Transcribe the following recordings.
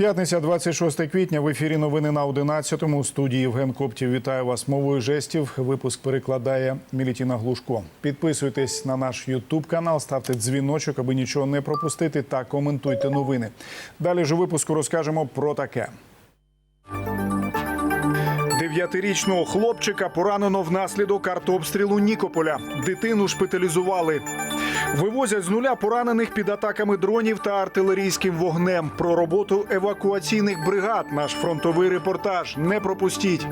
П'ятниця, 26 квітня. В ефірі новини на 11-му. У студії Євген Коптів вітаю вас мовою жестів. Випуск перекладає Мілітіна Глушко. Підписуйтесь на наш Ютуб канал, ставте дзвіночок, аби нічого не пропустити, та коментуйте новини. Далі ж у випуску розкажемо про таке. Дев'ятирічного хлопчика поранено внаслідок артобстрілу Нікополя. Дитину шпиталізували. Вивозять з нуля поранених під атаками дронів та артилерійським вогнем. Про роботу евакуаційних бригад. Наш фронтовий репортаж. Не пропустіть.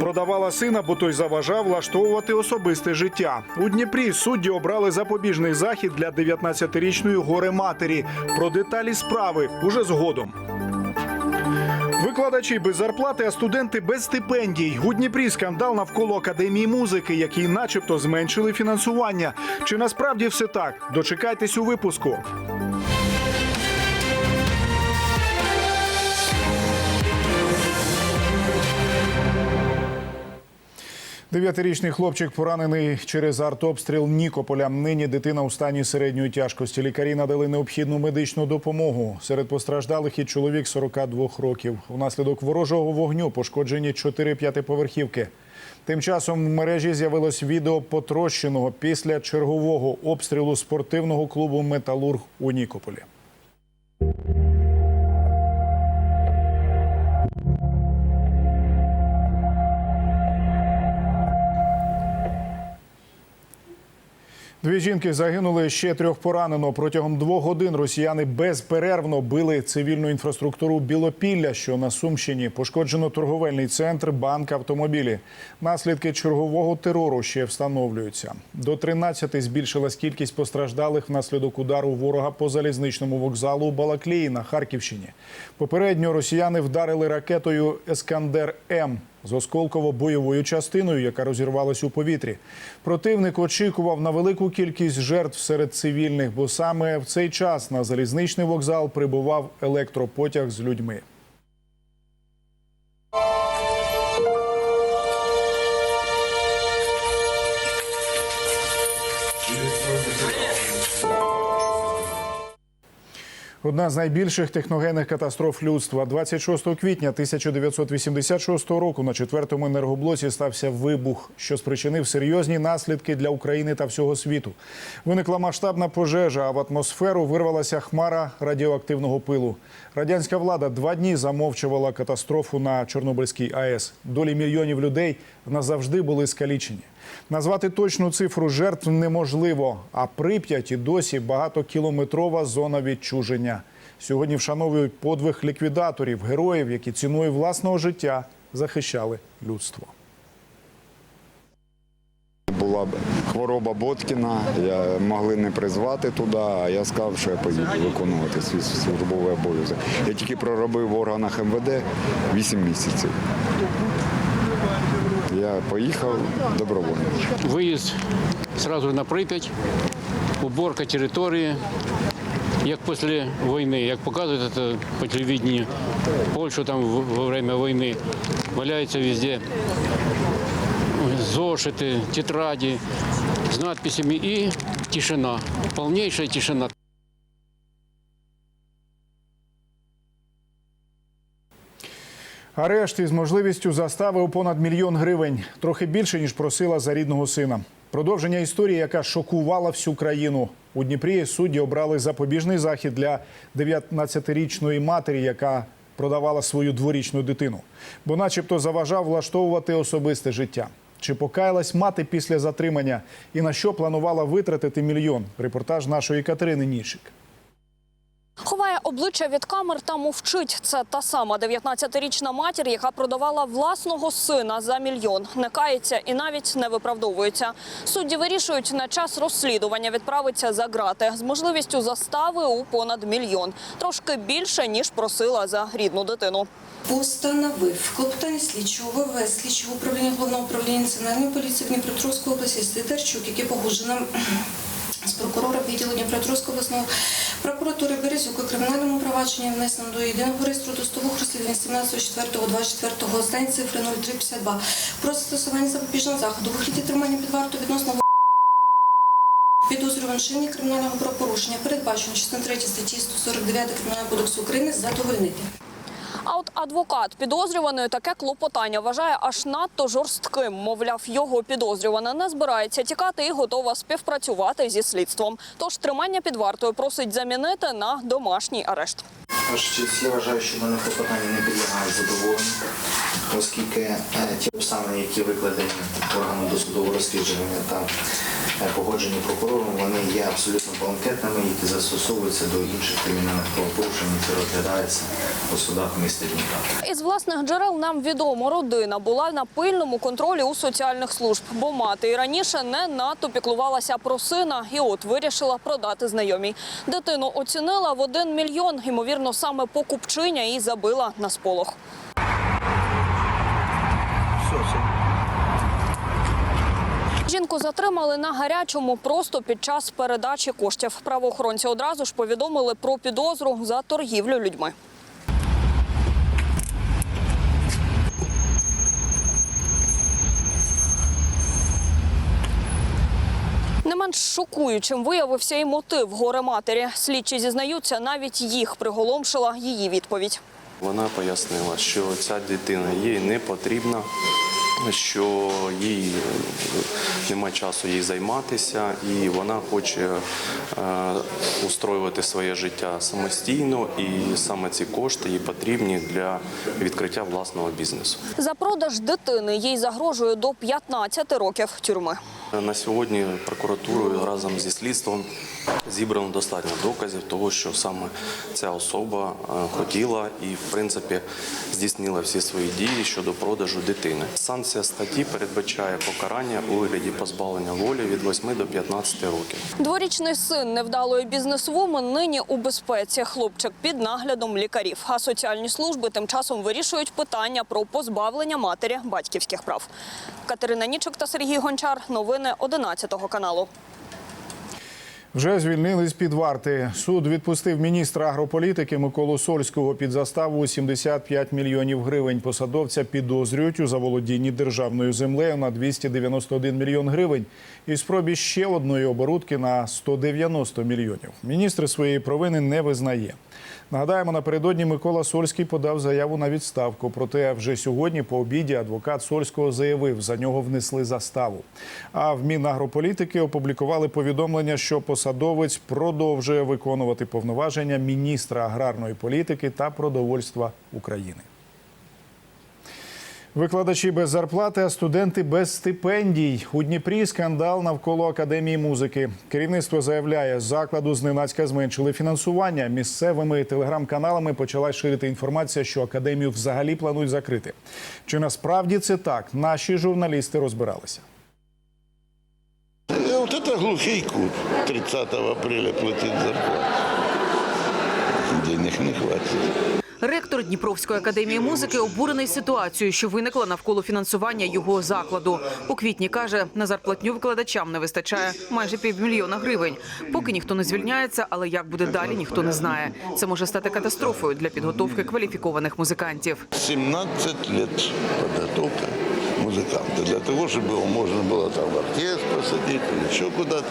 Продавала сина, бо той заважав влаштовувати особисте життя. У Дніпрі судді обрали запобіжний захід для 19-річної горе матері. Про деталі справи уже згодом. Викладачі без зарплати, а студенти без стипендій. У Дніпрі скандал навколо академії музики, якій, начебто, зменшили фінансування. Чи насправді все так? Дочекайтесь у випуску. Дев'ятирічний хлопчик поранений через артобстріл Нікополя. Нині дитина у стані середньої тяжкості. Лікарі надали необхідну медичну допомогу. Серед постраждалих і чоловік 42 років. Унаслідок ворожого вогню пошкоджені 4 п'ятиповерхівки. Тим часом в мережі з'явилось відео потрощеного після чергового обстрілу спортивного клубу Металург у Нікополі. Дві жінки загинули ще трьох поранено. Протягом двох годин росіяни безперервно били цивільну інфраструктуру Білопілля, що на Сумщині. Пошкоджено торговельний центр, банк, автомобілі. Наслідки чергового терору ще встановлюються. До 13 збільшилась кількість постраждалих внаслідок удару ворога по залізничному вокзалу у Балаклії на Харківщині. Попередньо росіяни вдарили ракетою Ескандер М з осколково-бойовою частиною, яка розірвалась у повітрі. Противник очікував на велику кількість жертв серед цивільних, бо саме в цей час на залізничний вокзал прибував електропотяг з людьми. Одна з найбільших техногенних катастроф людства. 26 квітня 1986 року на четвертому енергоблоці стався вибух, що спричинив серйозні наслідки для України та всього світу. Виникла масштабна пожежа, а в атмосферу вирвалася хмара радіоактивного пилу. Радянська влада два дні замовчувала катастрофу на Чорнобильській АЕС. Долі мільйонів людей назавжди були скалічені. Назвати точну цифру жертв неможливо, а Прип'ять і досі багатокілометрова зона відчуження. Сьогодні вшановують подвиг ліквідаторів, героїв, які ціною власного життя захищали людство. Була хвороба Боткіна, я могли не призвати туди, а я сказав, що я поїду виконувати свій службовий обов'язок. Я тільки проробив в органах МВД 8 місяців. Я поїхав добровольно. Выезд сразу на Припять, уборка территории. Як після війни, як показують це по телевидению, Польщу там в- время війни валяються везде зошити, тетради з надписями і тишина, повніша тишина. Арешт із можливістю застави у понад мільйон гривень, трохи більше ніж просила за рідного сина. Продовження історії, яка шокувала всю країну. У Дніпрі судді обрали запобіжний захід для 19-річної матері, яка продавала свою дворічну дитину, бо, начебто, заважав влаштовувати особисте життя. Чи покаялась мати після затримання і на що планувала витратити мільйон? Репортаж нашої Катерини Нічик. Ховає обличчя від камер та мовчить. Це та сама 19-річна матір, яка продавала власного сина за мільйон. Не кається і навіть не виправдовується. Судді вирішують на час розслідування відправиться за ґрати з можливістю застави у понад мільйон. Трошки більше ніж просила за рідну дитину. Постановив клопотання слідчого ВВС, слідчого управління головного управління національної поліції Дніпропетровської області Стетерчук, яке погоджено з прокурора відділу Дніпропетровської обласної прокуратури Березюк кримінальному провадженні внесено до єдиного реєстру достових розслідувань 17.04.24 з день цифри 0352 про застосування запобіжного заходу вигляді тримання під вартою відносно Підозрюваний вчинення кримінального правопорушення передбачено частиною 3 статті 149 Кримінального кодексу України задовольнити. А от адвокат підозрюваної таке клопотання вважає аж надто жорстким. Мовляв, його підозрювана не збирається тікати і готова співпрацювати зі слідством. Тож тримання під вартою просить замінити на домашній арешт. Я вважаю, що мене клопотання не підлягають задоволенню, оскільки е, ті обставини, які викладені органом досудового розслідування та погоджені прокурором, вони є абсолютно бланкетними, які застосовуються до інших кримінальних правопорушень, які розглядаються у судах міста Дніпра. Із власних джерел нам відомо, родина була на пильному контролі у соціальних служб, бо мати і раніше не надто піклувалася про сина і от вирішила продати знайомій. Дитину оцінила в один мільйон. Ймовірно, саме покупчиня і забила на сполох. Жінку затримали на гарячому просто під час передачі коштів. Правоохоронці одразу ж повідомили про підозру за торгівлю людьми. Не менш шокуючим виявився і мотив горе матері. Слідчі зізнаються, навіть їх приголомшила її відповідь. Вона пояснила, що ця дитина їй не потрібна, що їй немає часу їй займатися, і вона хоче е, устроювати своє життя самостійно, і саме ці кошти їй потрібні для відкриття власного бізнесу. За продаж дитини їй загрожує до 15 років тюрми. На сьогодні прокуратурою разом зі слідством зібрано достатньо доказів того, що саме ця особа е, хотіла і, в принципі, здійснила всі свої дії щодо продажу дитини. Санкція статті передбачає покарання у вигляді позбавлення волі від 8 до 15 років. Дворічний син невдалої бізнесвумен нині у безпеці. Хлопчик під наглядом лікарів. А соціальні служби тим часом вирішують питання про позбавлення матері батьківських прав. Катерина Нічок та Сергій Гончар. Новини 11 каналу. Вже звільнили з під варти. Суд відпустив міністра агрополітики Миколу Сольського під заставу у 75 мільйонів гривень. Посадовця підозрюють у заволодінні державною землею на 291 мільйон гривень і спробі ще одної оборудки на 190 мільйонів. Міністр своєї провини не визнає. Нагадаємо, напередодні Микола Сольський подав заяву на відставку. Проте вже сьогодні по обіді адвокат Сольського заявив, за нього внесли заставу. А в Мінагрополітики опублікували повідомлення, що посадовець продовжує виконувати повноваження міністра аграрної політики та продовольства України. Викладачі без зарплати, а студенти без стипендій. У Дніпрі скандал навколо академії музики. Керівництво заявляє, закладу зненацька зменшили фінансування. Місцевими телеграм-каналами почала ширити інформація, що академію взагалі планують закрити. Чи насправді це так? Наші журналісти розбиралися. Э, Вот это глухий кут. 30 апреля платить зарплату. Денег не хватит. Ректор Дніпровської академії музики обурений ситуацією, що виникла навколо фінансування його закладу. У квітні каже, на зарплатню викладачам не вистачає майже півмільйона гривень. Поки ніхто не звільняється, але як буде далі, ніхто не знає. Це може стати катастрофою для підготовки кваліфікованих музикантів. 17 лет подготовка музыканта. Для того, чтобы его можно было там в оркестр посадить или еще куда-то.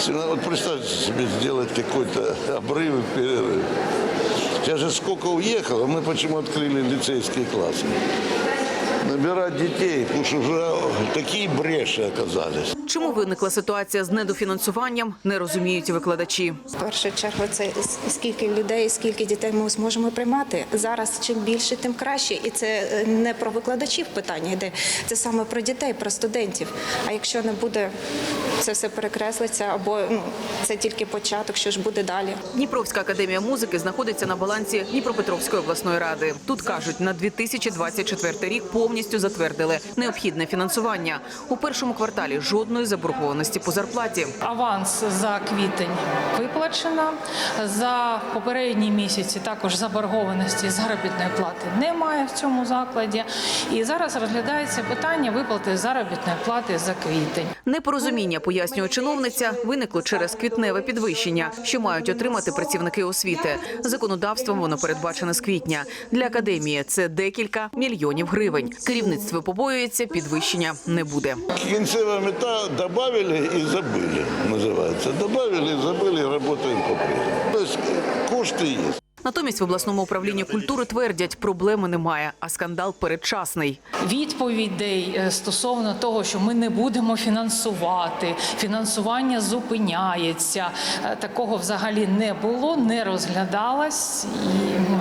17 Вот представьте себе сделать какой-то обрыв и перерыв. Сейчас же сколько уехало, мы почему открыли лицейские классы? Набирать детей, потому что уже такие бреши оказались. Чому виникла ситуація з недофінансуванням, не розуміють і викладачі. В першу чергу це с- скільки людей, скільки дітей ми зможемо приймати. Зараз чим більше, тим краще. І це е, не про викладачів питання йде. Це саме про дітей, про студентів. А якщо не буде, це все перекреслиться, або ну, це тільки початок, що ж буде далі. Дніпровська академія музики знаходиться на балансі Дніпропетровської обласної ради. Тут кажуть, на 2024 рік повністю затвердили необхідне фінансування. У першому кварталі жодної заборгованості по зарплаті. Аванс за квітень виплачено. За попередні місяці також заборгованості заробітної плати немає в цьому закладі. І зараз розглядається питання виплати заробітної плати за квітень. Непорозуміння, пояснює чиновниця, виникло через квітневе підвищення, що мають отримати працівники освіти. Законодавством воно передбачене з квітня. Для академії це декілька мільйонів гривень. Керівництво побоюється, підвищення не буде. Кінцева мета добавили и забыли, называется. Добавили и забыли, и работаем по-прежнему. То есть кошты есть. Натомість в обласному управлінні культури твердять, проблеми немає, а скандал передчасний. Відповідей е, стосовно того, що ми не будемо фінансувати, фінансування зупиняється. е, Такого взагалі не було, не розглядалось. І ну,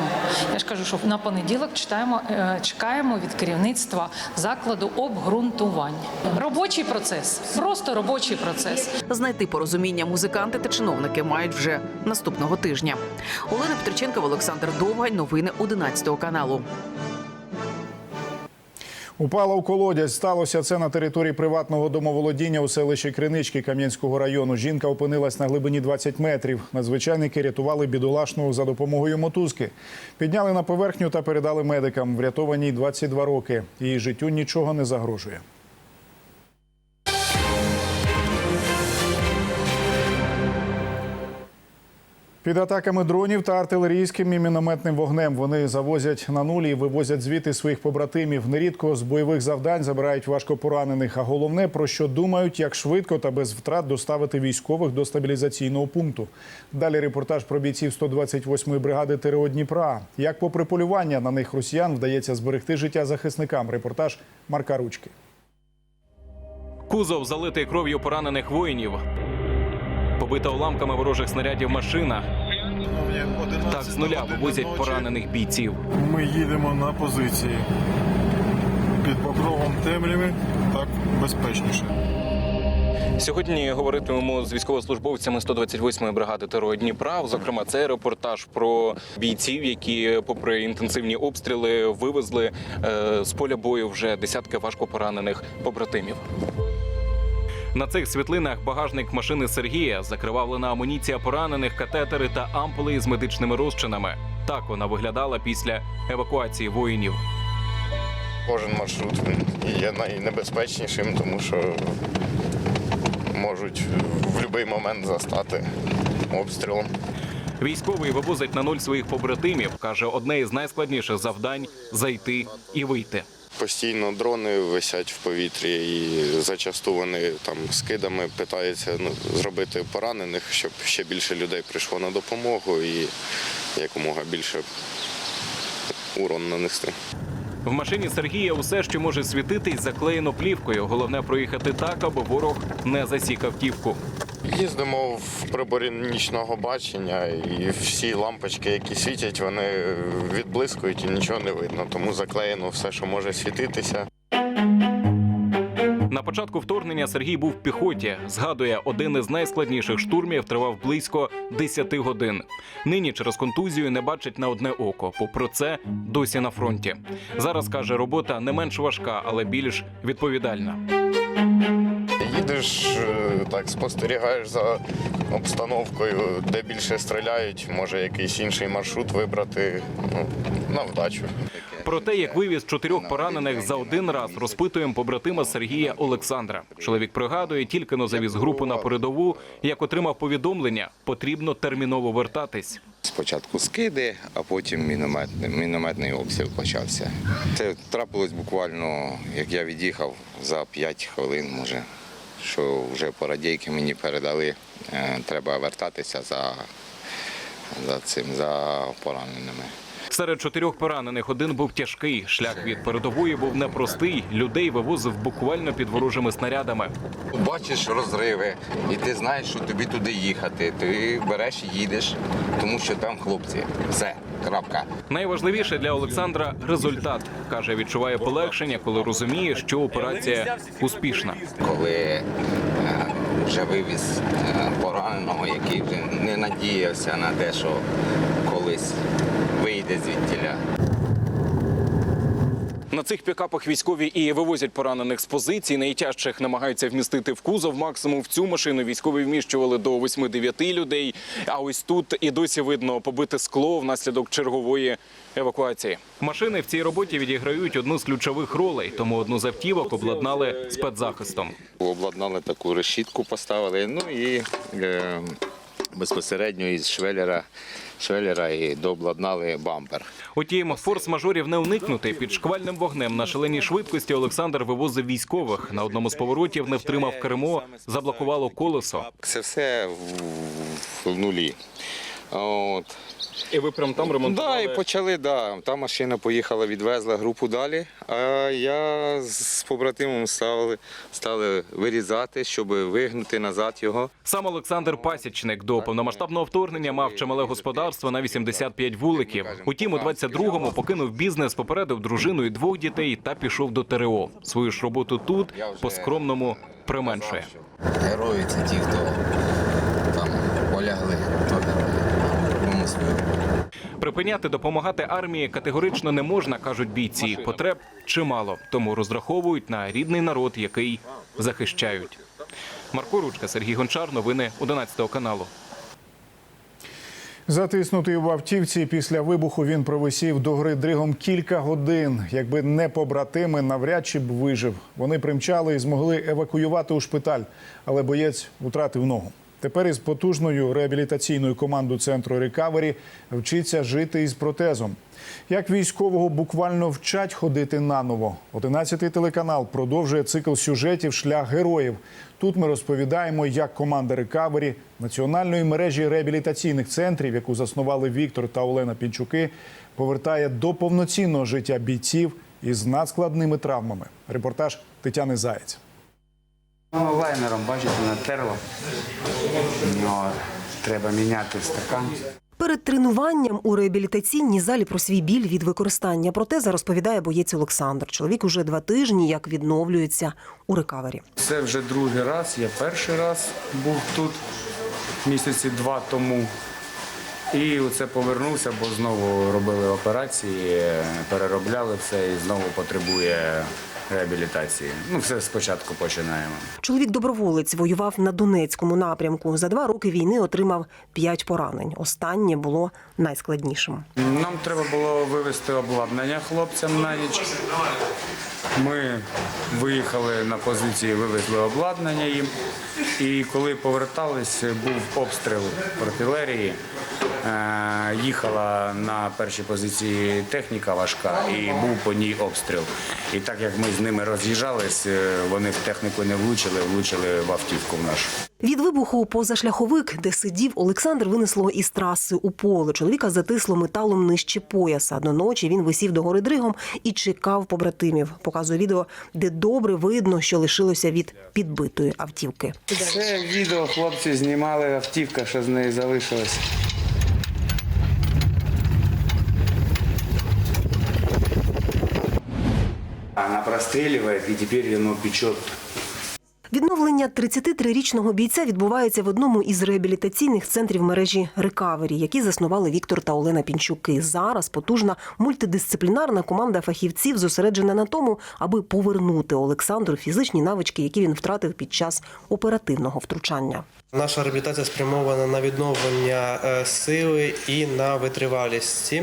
я ж кажу, що на понеділок читаємо, е, чекаємо від керівництва закладу обґрунтування. Робочий процес, просто робочий процес. Знайти порозуміння музиканти та чиновники мають вже наступного тижня. Олена Петриченкова, Олександр Довгань. Новини 11 каналу. Упала у колодязь. Сталося це на території приватного домоволодіння у селищі Кринички Кам'янського району. Жінка опинилась на глибині 20 метрів. Надзвичайники рятували бідолашну за допомогою мотузки. Підняли на поверхню та передали медикам. Врятованій 22 роки. Її життю нічого не загрожує. Під атаками дронів та артилерійським і мінометним вогнем вони завозять на нулі вивозять звідти своїх побратимів. Нерідко з бойових завдань забирають важкопоранених. А головне про що думають, як швидко та без втрат доставити військових до стабілізаційного пункту. Далі репортаж про бійців 128-ї бригади ТРО Дніпра. Як попри полювання на них росіян вдається зберегти життя захисникам. Репортаж Марка Ручки. Кузов залитий кров'ю поранених воїнів. Побита уламками ворожих снарядів машина. Так з нуля вивозять поранених бійців. Ми їдемо на позиції. Під покровом темряви так безпечніше. Сьогодні говоритимемо з військовослужбовцями 128-ї бригади ТРО Дніпра. Зокрема, це репортаж про бійців, які, попри інтенсивні обстріли, вивезли е, з поля бою вже десятки важкопоранених побратимів. На цих світлинах багажник машини Сергія, закривавлена амуніція поранених, катетери та ампули з медичними розчинами. Так вона виглядала після евакуації воїнів. Кожен маршрут він є найнебезпечнішим, тому що можуть в будь-який момент застати обстрілом. Військовий вивозить на нуль своїх побратимів. каже, одне із найскладніших завдань зайти і вийти. Постійно дрони висять в повітрі, і зачасту вони там скидами питаються ну, зробити поранених, щоб ще більше людей прийшло на допомогу і якомога більше урон нанести. В машині Сергія усе, що може світитись, заклеєно плівкою. Головне проїхати так, аби ворог не засік автівку. Їздимо в приборі нічного бачення, і всі лампочки, які світять, вони відблискують і нічого не видно. Тому заклеєно все, що може світитися. На початку вторгнення Сергій був в піхоті. Згадує, один із найскладніших штурмів тривав близько 10 годин. Нині через контузію не бачить на одне око. Попри це, досі на фронті. Зараз каже, робота не менш важка, але більш відповідальна. Їдеш е, так, спостерігаєш за обстановкою, де більше стріляють, може якийсь інший маршрут вибрати ну, на вдачу. Про те, як вивіз чотирьох поранених за один раз, розпитуємо побратима Сергія Олександра. Чоловік пригадує, тільки но завіз групу на передову, як отримав повідомлення, потрібно терміново вертатись. Спочатку скиди, а потім мінометний, мінометний обстріл почався. Це трапилось буквально, як я від'їхав за 5 хвилин, може, що вже порадійки мені передали. е, Треба вертатися за, за цим, за пораненими. Серед чотирьох поранених один був тяжкий. Шлях від передової був непростий. Людей вивозив буквально під ворожими снарядами. Бачиш розриви, і ти знаєш, що тобі туди їхати. Ти береш і їдеш, тому що там хлопці. Все, крапка. Найважливіше для Олександра результат каже, відчуває полегшення, коли розуміє, що операція успішна. коли е, вже вивіз е, пораненого, який вже не надіявся на те, що колись вийде звідтіля. На цих пікапах військові і вивозять поранених з позицій. Найтяжчих намагаються вмістити в кузов. Максимум в цю машину військові вміщували до 8-9 людей. А ось тут і досі видно побите скло внаслідок чергової евакуації. Машини в цій роботі відіграють одну з ключових ролей, тому одну з автівок обладнали спецзахистом. Обладнали таку решітку, поставили. Ну і е, безпосередньо із швелера, швелера і дообладнали бампер. Утім, форс-мажорів не уникнути. Під шквальним вогнем на шаленій швидкості Олександр вивозив військових. На одному з поворотів не втримав кермо, заблокувало колесо. Це все в, в нулі. От. І ви прям там ремонтували? Да, і почали, да. Та машина поїхала, відвезла групу далі. А я з побратимом стали, стали вирізати, щоб вигнути назад його. Сам Олександр Пасічник до повномасштабного вторгнення мав чимале господарство на 85 вуликів. Утім, у 22-му покинув бізнес, попередив дружину і двох дітей та пішов до ТРО. Свою ж роботу тут по скромному применшує. Герої це ті, хто там полягли, свою. Припиняти допомагати армії категорично не можна, кажуть бійці. Потреб чимало, тому розраховують на рідний народ, який захищають. Марко Ручка, Сергій Гончар, новини 11 каналу. Затиснутий в автівці після вибуху він провисів до гори дригом кілька годин. Якби не побратими, навряд чи б вижив. Вони примчали і змогли евакуювати у шпиталь, але боєць втратив ногу. Тепер із потужною реабілітаційною командою центру рекавері вчиться жити із протезом. Як військового буквально вчать ходити наново. 11-й телеканал продовжує цикл сюжетів Шлях героїв. Тут ми розповідаємо, як команда рекавері національної мережі реабілітаційних центрів, яку заснували Віктор та Олена Пінчуки, повертає до повноцінного життя бійців із надскладними травмами. Репортаж Тетяни Заєць. Воно лайнером, бачите, натерло. Ну, треба міняти стакан. Перед тренуванням у реабілітаційній залі про свій біль від використання протеза розповідає боєць Олександр. Чоловік уже два тижні як відновлюється у рекавері. Це вже другий раз. Я перший раз був тут місяці два тому. І оце повернувся, бо знову робили операції, переробляли все і знову потребує реабілітації. Ну, все спочатку починаємо. Чоловік доброволець воював на Донецькому напрямку. За два роки війни отримав п'ять поранень. Останнє було найскладнішим. Нам треба було вивезти обладнання хлопцям на ніч. Ми виїхали на позиції, вивезли обладнання їм. І коли повертались, був обстріл артилерії. Е, Їхала на першій позиції техніка важка і був по ній обстріл. І так як ми з ними роз'їжджались, е, вони в техніку не влучили, влучили в автівку в нашу. Від вибуху позашляховик, де сидів, Олександр винесло із траси у поле. Чоловіка затисло металом нижче пояса. До ночі він висів до гори дригом і чекав побратимів. Показує відео, де добре видно, що лишилося від підбитої автівки. Це відео хлопці знімали, автівка, що з неї залишилась. Она простреливает, и теперь оно печет Відновлення 33-річного бійця відбувається в одному із реабілітаційних центрів мережі Рекавері, які заснували Віктор та Олена Пінчуки. Зараз потужна мультидисциплінарна команда фахівців зосереджена на тому, аби повернути Олександру фізичні навички, які він втратив під час оперативного втручання. Наша реабілітація спрямована на відновлення е, сили і на витривалісті.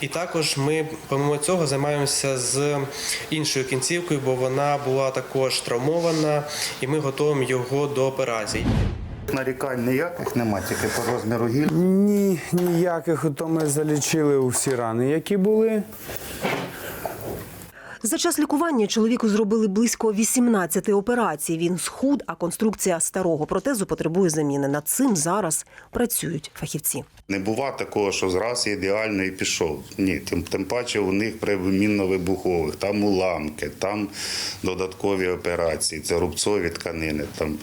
І також ми, помимо цього, займаємося з іншою кінцівкою, бо вона була також травмована, і ми готуємо його до операції. Нарікань ніяких нема, тільки по розміру гіль. Ні, ніяких. То ми залічили усі рани, які були. За час лікування чоловіку зробили близько 18 операцій. Він схуд, а конструкція старого протезу потребує заміни. Над цим зараз працюють фахівці. Не бува такого, що зраз ідеально і пішов. Ні, тим, тим паче у них при мінно-вибухових, там уламки, там додаткові операції, це рубцові тканини, там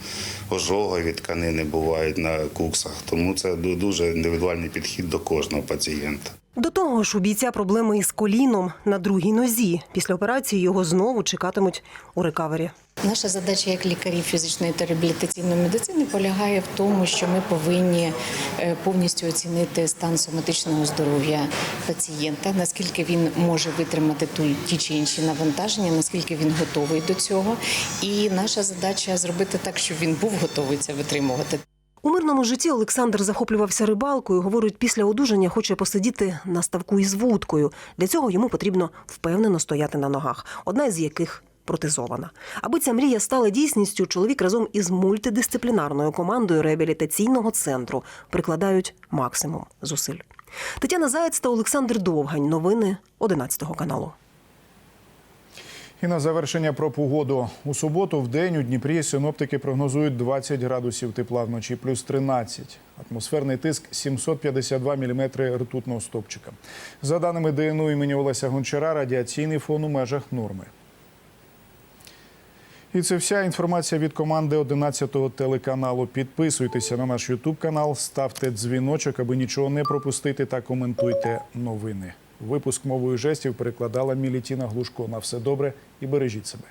ожогові тканини бувають на куксах. Тому це дуже індивідуальний підхід до кожного пацієнта. До того ж, у бійця проблеми із коліном на другій нозі. Після операції його знову чекатимуть у рекавері. Наша задача як лікарів фізичної та реабілітаційної медицини полягає в тому, що ми повинні е, повністю оцінити стан соматичного здоров'я пацієнта, наскільки він може витримати ту ті чи інші навантаження, наскільки він готовий до цього. І наша задача зробити так, щоб він був готовий це витримувати. У мирному житті Олександр захоплювався рибалкою. Говорить, після одужання хоче посидіти на ставку із вудкою. Для цього йому потрібно впевнено стояти на ногах, одна із яких протезована. Аби ця мрія стала дійсністю, чоловік разом із мультидисциплінарною командою реабілітаційного центру прикладають максимум зусиль. Тетяна Заєць та Олександр Довгань. Новини 11 каналу. І на завершення про погоду. У суботу в день у Дніпрі синоптики прогнозують 20 градусів тепла, вночі плюс 13. Атмосферний тиск 752 мм ртутного стопчика. За даними ДНУ імені Олеся Гончара, радіаційний фон у межах норми. І це вся інформація від команди 11-го телеканалу. Підписуйтеся на наш Ютуб канал, ставте дзвіночок, аби нічого не пропустити та коментуйте новини. Випуск мовою жестів перекладала Мілітіна Глушко. На все добре і бережіть себе.